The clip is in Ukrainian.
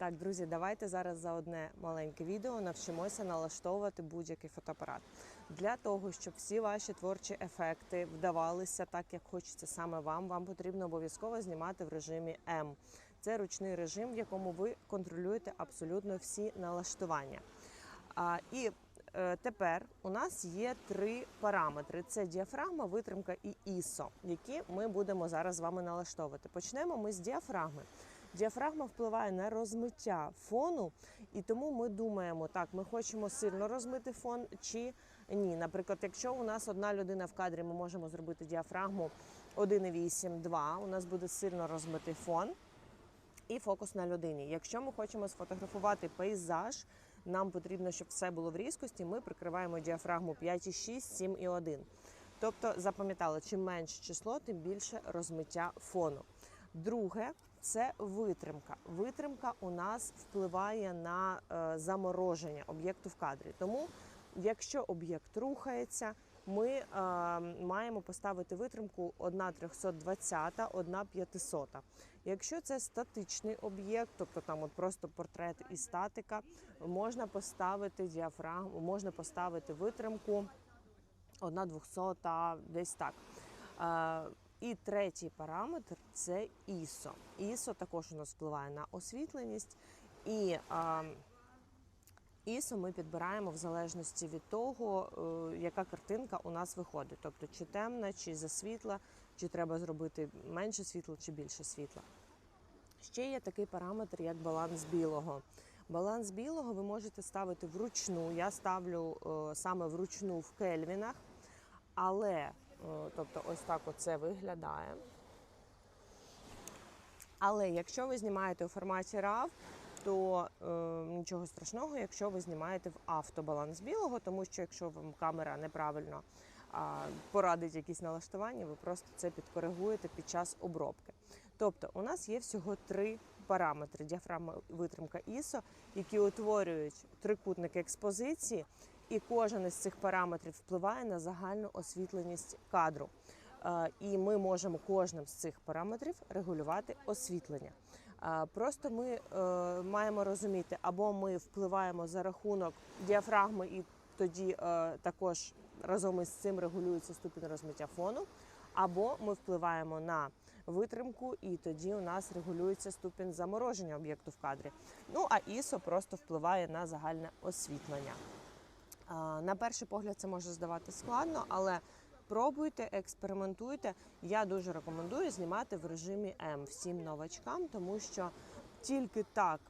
Так, друзі, давайте зараз за одне маленьке відео навчимося налаштовувати будь-який фотоапарат для того, щоб всі ваші творчі ефекти вдавалися так, як хочеться саме вам. Вам потрібно обов'язково знімати в режимі М. Це ручний режим, в якому ви контролюєте абсолютно всі налаштування. А, і е, тепер у нас є три параметри: це діафрагма, витримка і ISO, які ми будемо зараз з вами налаштовувати. Почнемо ми з діафрагми. Діафрагма впливає на розмиття фону, і тому ми думаємо, так, ми хочемо сильно розмити фон чи ні. Наприклад, якщо у нас одна людина в кадрі, ми можемо зробити діафрагму 1,8, 2, у нас буде сильно розмитий фон і фокус на людині. Якщо ми хочемо сфотографувати пейзаж, нам потрібно, щоб все було в різкості. Ми прикриваємо діафрагму 5,6, 7,1. Тобто, запам'ятали, чим менше число, тим більше розмиття фону. Друге це витримка. Витримка у нас впливає на е, замороження об'єкту в кадрі. Тому, якщо об'єкт рухається, ми е, маємо поставити витримку 1,320, 1,500. Якщо це статичний об'єкт, тобто там от просто портрет і статика, можна поставити діафрагму, можна поставити витримку 1,200, десь так. Е, і третій параметр це ISO. ISO також у нас впливає на освітленість. І а, ISO ми підбираємо в залежності від того, е, яка картинка у нас виходить. Тобто, чи темна, чи засвітла, чи треба зробити менше світла, чи більше світла. Ще є такий параметр, як баланс білого. Баланс білого ви можете ставити вручну. Я ставлю е, саме вручну в кельвінах, але тобто ось так оце виглядає. Але якщо ви знімаєте у форматі RAW, то е, нічого страшного, якщо ви знімаєте в автобаланс білого, тому що якщо вам камера неправильно а, порадить якісь налаштування, ви просто це підкоригуєте під час обробки. Тобто, у нас є всього три параметри: діафрагма, витримка ISO, які утворюють трикутники експозиції, і кожен із цих параметрів впливає на загальну освітленість кадру. Е, І ми можемо кожним з цих параметрів регулювати освітлення. Е, Просто ми е, маємо розуміти, або ми впливаємо за рахунок діафрагми, і тоді також разом із цим регулюється ступінь розмиття фону, або ми впливаємо на витримку, і тоді у нас регулюється ступінь замороження об'єкту в кадрі. Ну а ISO просто впливає на загальне освітлення. На перший погляд це може здавати складно, але пробуйте, експериментуйте. Я дуже рекомендую знімати в режимі М всім новачкам, тому що тільки так